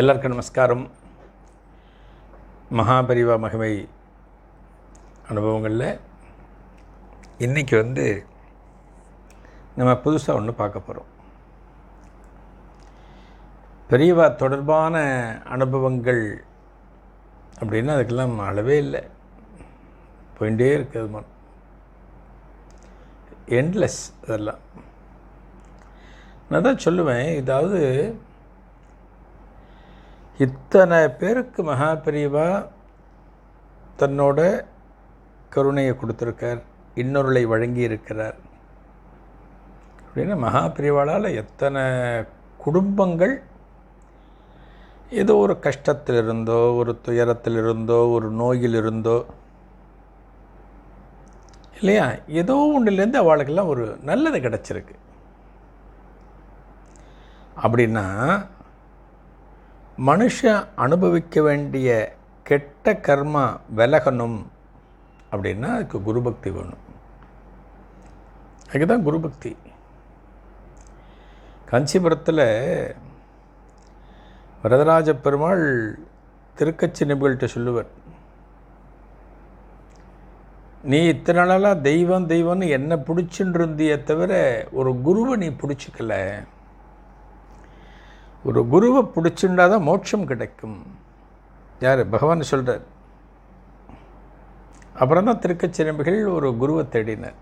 எல்லாருக்கும் நமஸ்காரம். மகாபரிவா மகிமை அனுபவங்களில். இன்றைக்கி வந்து நம்ம புதுசாக ஒன்று பார்க்க போகிறோம் பெரியவா தொடர்பான அனுபவங்கள் அப்படின்னா அதுக்கெல்லாம் அளவே இல்லை. போயிட்டே இருக்குது மன் எண்ட்லெஸ் அதெல்லாம். நான் தான் சொல்லுவேன் இதாவது இத்தனை பேருக்கு மகா பெரியவா தன்னோட கருணையை கொடுத்துருக்கார் இன்னொருளை வழங்கி இருக்கிறார் அப்படின்னா மகா பெரியவாளால் எத்தனை குடும்பங்கள் ஏதோ ஒரு கஷ்டத்தில் இருந்தோ ஒரு துயரத்தில் இருந்தோ ஒரு நோயில் இருந்தோ இல்லையா? ஏதோ ஒன்றுலேருந்து அவளுக்கெல்லாம் ஒரு நல்லது கிடச்சிருக்கு. அப்படின்னா மனுஷன் அனுபவிக்க வேண்டிய கெட்ட கர்மா விலகணும் அப்படின்னா அதுக்கு குருபக்தி வேணும். அதுக்கு தான் குருபக்தி. காஞ்சிபுரத்தில் வரதராஜ பெருமாள் திருக்கச்சி நிபுகள்கிட்ட சொல்லுவார் நீ இத்தனை நாளாக தெய்வம் தெய்வம்னு என்ன பிடிச்சின்னு இருந்தியே தவிர ஒரு குருவை நீ பிடிச்சிக்கல. ஒரு குருவை பிடிச்சுண்டா தான் மோட்சம் கிடைக்கும். யார்? பகவான் சொல்கிறார் அப்புறம் தான் திருக்கச்சிரம்பிகள் ஒரு குருவை தேடினர்.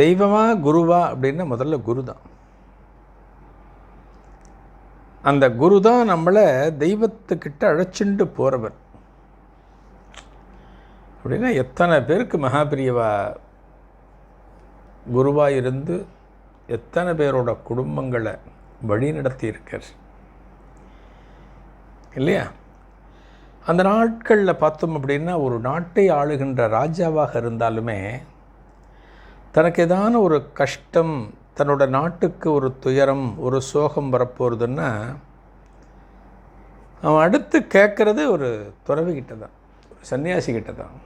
தெய்வமா குருவா அப்படின்னா முதல்ல குரு தான். அந்த குரு தான் நம்மளை தெய்வத்துக்கிட்ட அழைச்சிண்டு போகிறவர் அப்படின்னா எத்தனை பேருக்கு மகாபிரியவா குருவாக இருந்து எத்தனை பேரோட குடும்பங்களை வழிநடத்தி இருக்கார் இல்லையா? அந்த நாட்களில் பார்த்தோம் அப்படின்னா ஒரு நாட்டை ஆளுகின்ற ராஜாவாக இருந்தாலுமே தனக்கு ஏதான ஒரு கஷ்டம் தன்னோட நாட்டுக்கு ஒரு துயரம் ஒரு சோகம் வரப்போகிறதுன்னா அவன் அடுத்து கேட்குறது ஒரு துறவிக்கிட்ட தான் ஒரு சன்னியாசிக்கிட்ட தான்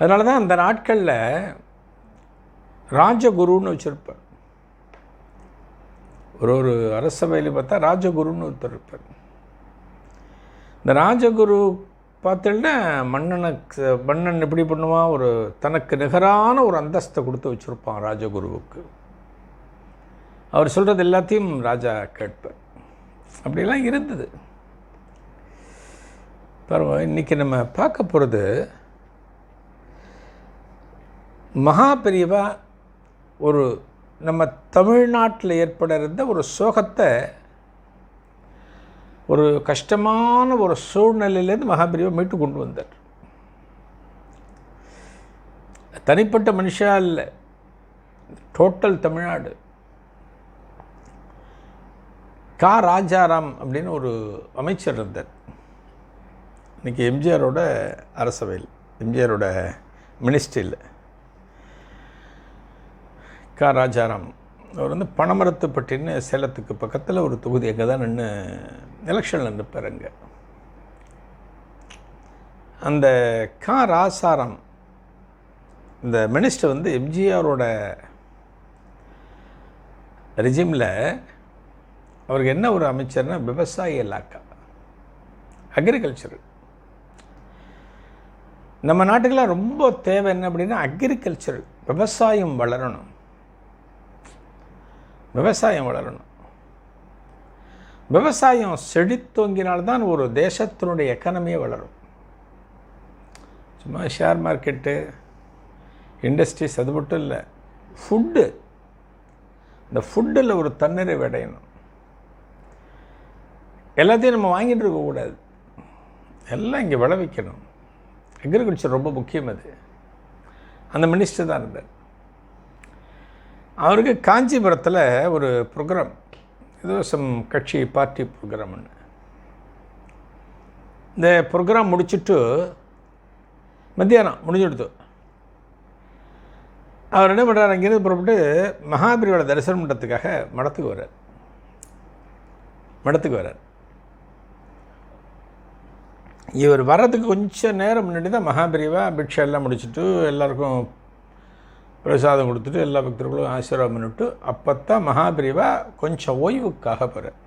அதனால தான் அந்த நாட்களில் ராஜகுருன்னு வச்சுருப்பார். ஒரு ஒரு அரசவையில் பார்த்தா ராஜகுருன்னு ஒருத்தர் இருப்பார். இந்த ராஜகுரு பார்த்தீங்கன்னா மன்னனை மன்னன் எப்படி பண்ணுவான் ஒரு தனக்கு நிகரான ஒரு அந்தஸ்தை கொடுத்து வச்சுருப்பான் ராஜகுருவுக்கு. அவர் சொல்கிறது எல்லாத்தையும் ராஜா கேட்பார். அப்படிலாம் இருந்தது. பாருங்க இன்றைக்கி நம்ம பார்க்க போகிறது மகா பெரியவா ஒரு நம்ம தமிழ்நாட்டில் ஏற்பட இருந்த ஒரு சோகத்தை ஒரு கஷ்டமான ஒரு சூழ்நிலையிலேருந்து மகாபிரிவை மீட்டு கொண்டு வந்தார். தனிப்பட்ட மனுஷா இல்லை டோட்டல் தமிழ்நாடு. கா. ராஜாராம் அப்படின்னு ஒரு அமைச்சர் இருந்தார். இன்றைக்கி எம்ஜிஆரோட அரசவையில் எம்ஜிஆரோட மினிஸ்ட்ரியில் கா ராஜாராம் அவர் வந்து பணமரத்துப்பட்டின்னு சேலத்துக்கு பக்கத்தில் ஒரு தொகுதி அங்கே தான் நின்று எலெக்ஷனில் நிற்பார் அங்கே. அந்த கா ராசாராம் இந்த மினிஸ்டர் வந்து எம்ஜிஆரோட ரிஜிமில் அவருக்கு என்ன ஒரு அமைச்சர்னா விவசாய இலாக்கா அக்ரிகல்ச்சர் நம்ம நாட்டுக்கெல்லாம் ரொம்ப தேவை என்ன அப்படின்னா அக்ரிகல்ச்சர் விவசாயம் வளரணும். விவசாயம் வளரணும். விவசாயம் செழித்தோங்கினால்தான் ஒரு தேசத்தினுடைய எக்கனமியே வளரும். சும்மா ஷேர் மார்க்கெட்டு இண்டஸ்ட்ரீஸ் அது மட்டும் இல்லை ஃபுட்டு இந்த ஃபுட்டில் ஒரு தன்னிறைவு அடையணும். எல்லாத்தையும் நம்ம வாங்கிட்டு இருக்கக்கூடாது எல்லாம் இங்கே விளைவிக்கணும். அக்ரிகல்ச்சர் ரொம்ப முக்கியம் அது. அந்த மினிஸ்டர் தான் இருந்தார். அவருக்கு காஞ்சிபுரத்தில் ஒரு ப்ரோக்ராம் ஏதோ சம் கட்சி பார்ட்டி ப்ரோக்ராம்னு. ஒன்று இந்த ப்ரோக்ராம் முடிச்சுட்டு மத்தியானம் முடிஞ்சுடுத்து. அவர் என்ன பண்ணுறாரு அங்கேருந்து புறப்பட்டு மகாபிரியோட தரிசனம் பண்ணுறதுக்காக மடத்துக்கு வர்றார். மடத்துக்கு வர்றார். இவர் வர்றதுக்கு கொஞ்சம் நேரம் முன்னாடி தான் மகாபிரிவா பிக்ஷா எல்லாம் முடிச்சுட்டு எல்லாருக்கும் பிரசாதம் கொடுத்துட்டு எல்லா பக்தர்களும் ஆசீர்வாதம் பண்ணிவிட்டு அப்போ தான் மகாபிரிவா கொஞ்சம் ஓய்வுக்காக போகிறார்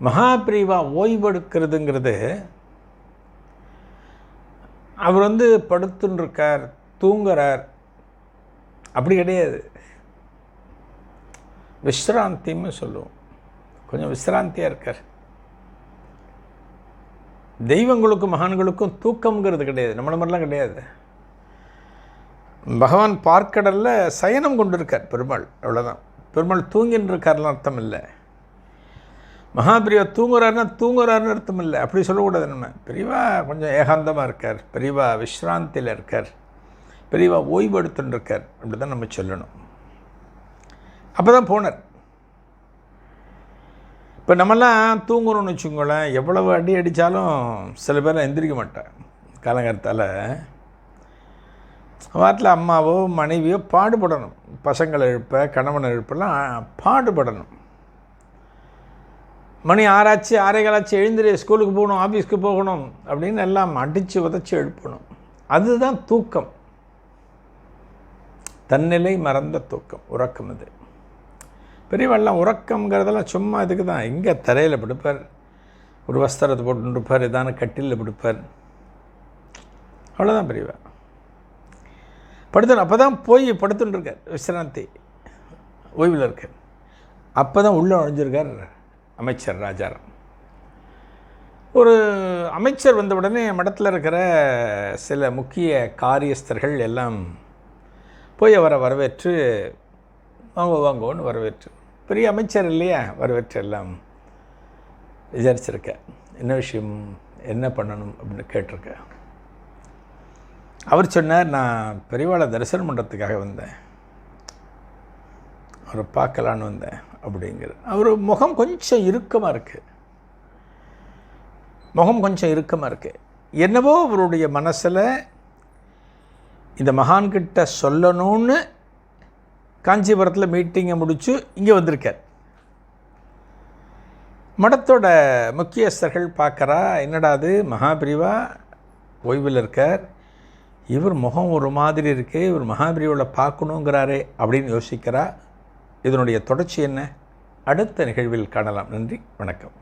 மகாபிரிவா ஓய்வெடுக்கிறதுங்கிறது அவர் வந்து படுத்துன்னு இருக்கார் தூங்குறார். அப்படி கிடையாது. விஸ்ராந்தின்னு சொல்லுவோம். கொஞ்சம் விஸ்ராந்தியாக இருக்கார். தெய்வங்களுக்கும் மகான்களுக்கும் தூக்கம்ங்கிறது கிடையாது. நம்மள மாதிரிலாம் கிடையாது. பகவான் பார்க்கடலில் சயனம் கொண்டு இருக்கார் பெருமாள். அவ்வளோதான் பெருமாள் தூங்கின்னு இருக்காருன்னு அர்த்தம் இல்லை. மகாபிரிவா தூங்குறாருன்னா தூங்குறாருன்னு அர்த்தம் இல்லை. அப்படி சொல்லக்கூடாது நம்ம. பெரியவா கொஞ்சம் ஏகாந்தமாக இருக்கார். பெரியவா விஸ்ராந்தியில் இருக்கார். பெரியவா ஓய்வு எடுத்துன்னு இருக்கார் அப்படி தான் நம்ம சொல்லணும். அப்போ தான் போனார். இப்போ நம்மலாம் தூங்குறோம்னு வச்சுக்கோங்களேன் எவ்வளவு அடி அடித்தாலும் சில பேர் எந்திரிக்க மாட்டேன் காலங்காலத்தால் வாரத்தில் அம்மாவோ மனைவியோ பாடுபடணும். பசங்களை எழுப்ப கணவனை எழுப்பெல்லாம் பாடுபடணும். மணி ஆறாச்சு ஆறேகாலாச்சு எழுந்திரி ஸ்கூலுக்கு போகணும் ஆஃபீஸ்க்கு போகணும் அப்படின்னு எல்லாம் அடித்து உதச்சி எழுப்பணும். அதுதான் தூக்கம். தன்னிலை மறந்த தூக்கம் உறக்கம் இது. பெரியவெல்லாம் உறக்கம்ங்கிறதெல்லாம் சும்மா இதுக்கு தான். எங்கே தரையில் பிடிப்பார்? ஒரு வஸ்திரத்தை போட்டு இருப்பார் ஏதான கட்டிலில் பிடிப்பார். அவ்வளோதான் பெரியவா. படுத்து அப்போ தான் போய் படுத்துன்னு இருக்கார் விஸ்ராந்தி ஓய்வில் இருக்கார் அப்போ தான் உள்ளே நுழைஞ்சிருக்கார் அமைச்சர் ராஜாராம். ஒரு அமைச்சர் வந்த உடனே மடத்தில் இருக்கிற சில முக்கிய காரியஸ்தர்கள் எல்லாம் போய் அவரை வரவேற்று வாங்க வாங்கோன்னு வரவேற்று. பெரிய அமைச்சர் இல்லையா? வரவேற்று எல்லாம் விசாரிச்சிருக்க. என்ன விஷயம்? என்ன பண்ணணும்? அப்படின்னு கேட்டிருக்கேன் அவர் சொன்னார் நான் பெரியவாளை தரிசனம் பண்ணுறதுக்காக வந்தேன். அவரை பார்க்கலான்னு வந்தேன் அப்படிங்கிற அவர் முகம் கொஞ்சம் இறுக்கமாக இருக்குது முகம் கொஞ்சம் இறுக்கமாக இருக்குது என்னவோ அவருடைய மனசில் இந்த மகான்கிட்ட சொல்லணும்னு காஞ்சிபுரத்தில் மீட்டிங்கை முடித்து இங்கே வந்திருக்கார். மடத்தோட முக்கியஸ்தர்கள் பார்க்குறா என்னடாது மகாபிரிவா? ஓய்வில் இருக்கார். இவர் முகம் ஒரு மாதிரி இருக்கே இவர் மகாபிரியோட பார்க்கணுங்கிறாரே அப்படின்னு யோசிக்கிறா. இதனுடைய தொடர்ச்சி என்ன? அடுத்த நிகழ்வில் காணலாம். நன்றி வணக்கம்.